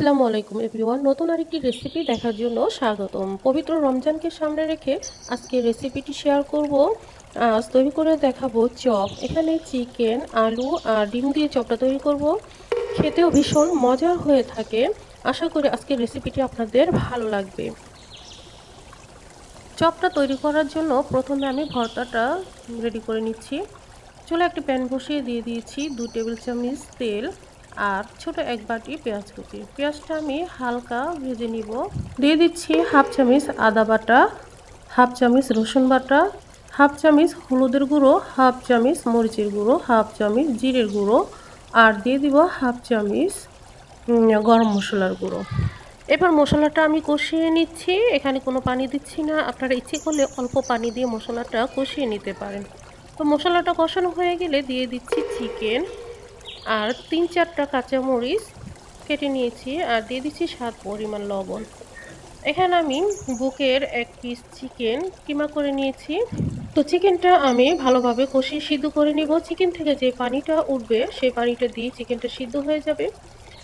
আসসালামু আলাইকুম এভরিওয়ান নতুন আরেকটি রেসিপি দেখার জন্য স্বাগতম। পবিত্র রমজানকে সামনে রেখে আজকে রেসিপিটি শেয়ার করব। আজ তৈরি করে দেখাবো চপ। এখানে চিকেন আলু আর ডিম দিয়ে চপটা তৈরি করব। খেতেও ভীষণ মজার হয়ে থাকে। আশা করি আজকের রেসিপিটি আপনাদের ভালো লাগবে। চপটা তৈরি করার জন্য প্রথমে আমি ভর্তাটা রেডি করে নিচ্ছি। চলে একটি প্যান বসিয়ে দিয়ে দিয়েছি দু টেবিল চামচ তেল। আর ছোট এক বাটি পেঁয়াজ কুচি। পেঁয়াজটা আমি হালকা ভেজে নিব। দিয়ে দিচ্ছি হাফ চামচ আদা বাটা, হাফ চামচ রসুন বাটা, হাফ চামচ হলুদের গুঁড়ো, হাফ চামচ মরিচের গুঁড়ো, হাফ চামচ জিরের গুঁড়ো আর দিয়ে দিব হাফ চামচ গরম মশলার গুঁড়ো। এবার মশলাটা আমি কষিয়ে নিচ্ছি। এখানে কোনো পানি দিচ্ছি না। আপনারা ইচ্ছে করলে অল্প পানি দিয়ে মশলাটা কষিয়ে নিতে পারেন। তো মশলাটা কষানো হয়ে গেলে দিয়ে দিচ্ছি চিকেন। আর তিন চারটা কাঁচামরিচ কেটে নিয়েছি আর দিয়ে দিচ্ছি স্বাদ পরিমাণ লবণ। এখানে আমি বুকের এক পিস চিকেন কিমা করে নিয়েছি। তো চিকেনটা আমি ভালোভাবে কষিয়ে সিদ্ধ করে নিব। চিকেন থেকে যে পানিটা উঠবে, সেই পানিটা দিয়ে চিকেনটা সিদ্ধ হয়ে যাবে।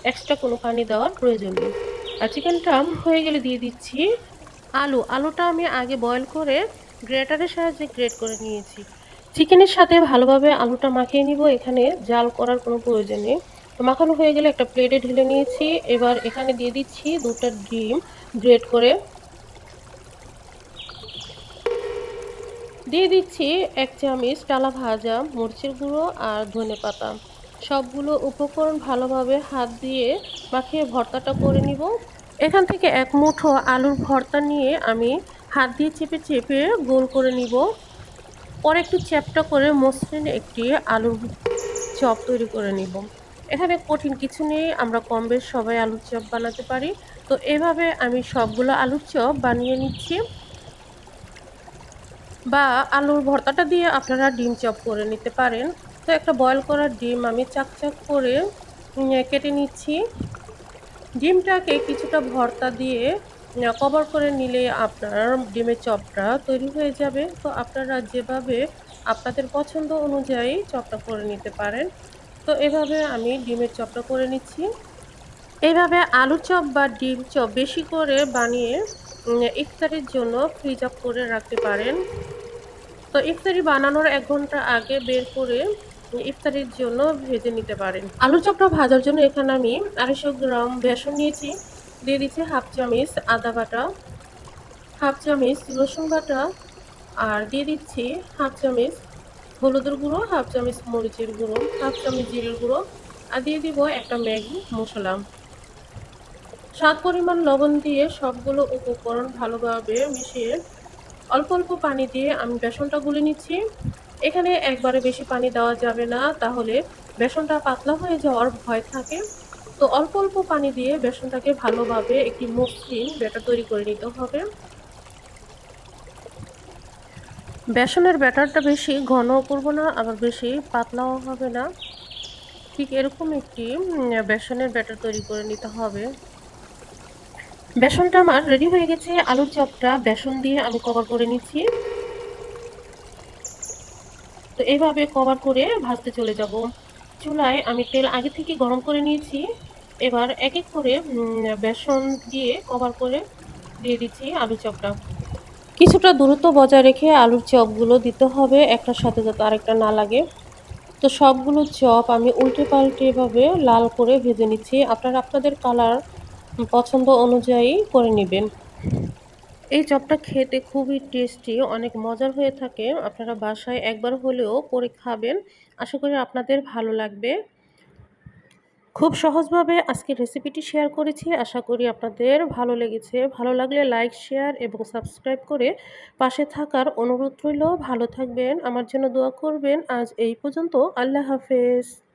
এক্সট্রা কোনো পানি দেওয়ার প্রয়োজন নেই। আর চিকেনটা হয়ে গেলে দিয়ে দিচ্ছি আলু। আলুটা আমি আগে বয়েল করে গ্রেটারের সাহায্যে গ্রেট করে নিয়েছি। চিকেনের সাথে ভালোভাবে আলুটা মাখিয়ে নিব। এখানে জাল করার কোনো প্রয়োজন নেই। তো মাখানো হয়ে গেলে একটা প্লেটে ঢেলে নিয়েছি। এবার এখানে দিয়ে দিচ্ছি দুটা ডিম গ্রেট করে। দিয়ে দিচ্ছি এক চামচ টালা ভাজা, মরিচের গুঁড়ো আর ধনে পাতা। সবগুলো উপকরণ ভালোভাবে হাত দিয়ে মাখিয়ে ভর্তাটা করে নিব। এখান থেকে এক মুঠো আলুর ভর্তা নিয়ে আমি হাত দিয়ে চেপে চেপে গোল করে নিব। পরে একটু চ্যাপটা করে মসৃণ একটি আলুর চপ তৈরি করে নিব। এখানে কঠিন কিছু নেই, আমরা কম বেশ সবাই আলুর চপ বানাতে পারি। তো এভাবে আমি সবগুলো আলুর চপ বানিয়ে নিচ্ছি। বা আলুর ভর্তাটা দিয়ে আপনারা ডিম চপ করে নিতে পারেন। তো একটা বয়ল করা ডিম আমি চাকচাক করে কেটে নিচ্ছি। ডিমটাকে কিছুটা ভর্তা দিয়ে কভার করে নিলে আপনার ডিমের চপটা তৈরি হয়ে যাবে। তো আপনারা যেভাবে আপনাদের পছন্দ অনুযায়ী চপটা করে নিতে পারেন। তো এভাবে আমি ডিমের চপটা করে নিচ্ছি। এইভাবে আলু চপ বা ডিম চপ বেশি করে বানিয়ে ইফতারির জন্য ফ্রিজ আপ করে রাখতে পারেন। তো ইফতারি বানানোর এক ঘণ্টা আগে বের করে ইফতারির জন্য ভেজে নিতে পারেন। আলু চপটা ভাজার জন্য এখানে আমি আড়াইশো গ্রাম বেসন নিয়েছি। দিয়ে দিচ্ছি হাফ চামচ আদা বাটা, হাফ চামচ রসুন বাটা আর দিয়ে দিচ্ছি হাফ চামচ হলুদের গুঁড়ো, হাফ চামচ মরিচের গুঁড়ো, হাফ চামচ জিরের গুঁড়ো আর দিয়ে দিব একটা ম্যাগি মশলা। স্বাদ পরিমাণ লবণ দিয়ে সবগুলো উপকরণ ভালোভাবে মিশিয়ে অল্প অল্প পানি দিয়ে আমি বেসনটা গুলে নিচ্ছি। এখানে একবারে বেশি পানি দেওয়া যাবে না, তাহলে বেসনটা পাতলা হয়ে যাওয়ার ভয় থাকে। তো অল্প অল্প পানি দিয়ে বেসনটাকে ভালোভাবে একটি মসৃণ ব্যাটার তৈরি করে নিতে হবে। বেসনের ব্যাটারটা বেশি ঘন করব না, আবার বেশি পাতলাও হবে না। ঠিক এরকম একটি বেসনের ব্যাটার তৈরি করে নিতে হবে। বেসনটা আমার রেডি হয়ে গেছে। আলুর চপটা বেসন দিয়ে আমি কভার করে নিচ্ছি। তো এইভাবে কভার করে ভাজতে চলে যাব। চুলায় আমি তেল আগে থেকে গরম করে নিয়েছি। এবার এক এক করে বেসন দিয়ে কভার করে দিয়ে দিচ্ছি আলু চপটা। কিছুটা দূরত্ব বজায় রেখে আলুর চপগুলো দিতে হবে একটার সাথে যাতে আরেকটা না লাগে। তো সবগুলো চপ আমি উল্টে পাল্টে এভাবে লাল করে ভেজে নিচ্ছি। আপনারা আপনাদের কালার পছন্দ অনুযায়ী করে নেবেন। এই চপটা খেতে খুবই টেস্টি অনেক মজার হয়ে থাকে। আপনারা বাসায় একবার হলেও করে খাবেন। আশা করি আপনাদের ভালো লাগবে। খুব সহজভাবে আজকে রেসিপিটি শেয়ার করেছি। আশা করি আপনাদের ভালো লেগেছে। ভালো লাগলে লাইক শেয়ার এবং সাবস্ক্রাইব করে পাশে থাকার অনুরোধ রইল। ভালো থাকবেন। আমার জন্য দোয়া করবেন। আজ এই পর্যন্ত। আল্লাহ হাফেজ।